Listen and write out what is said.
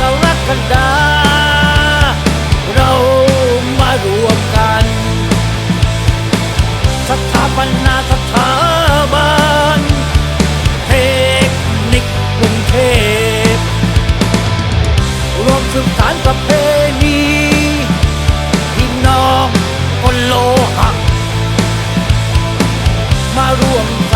กรักกัดา เรามารวมกันสถาปนาสถาบันเทคนิคกรุงเทพรวมสืบสานประเพณีพี่น้องคนโลหะมารวมกัน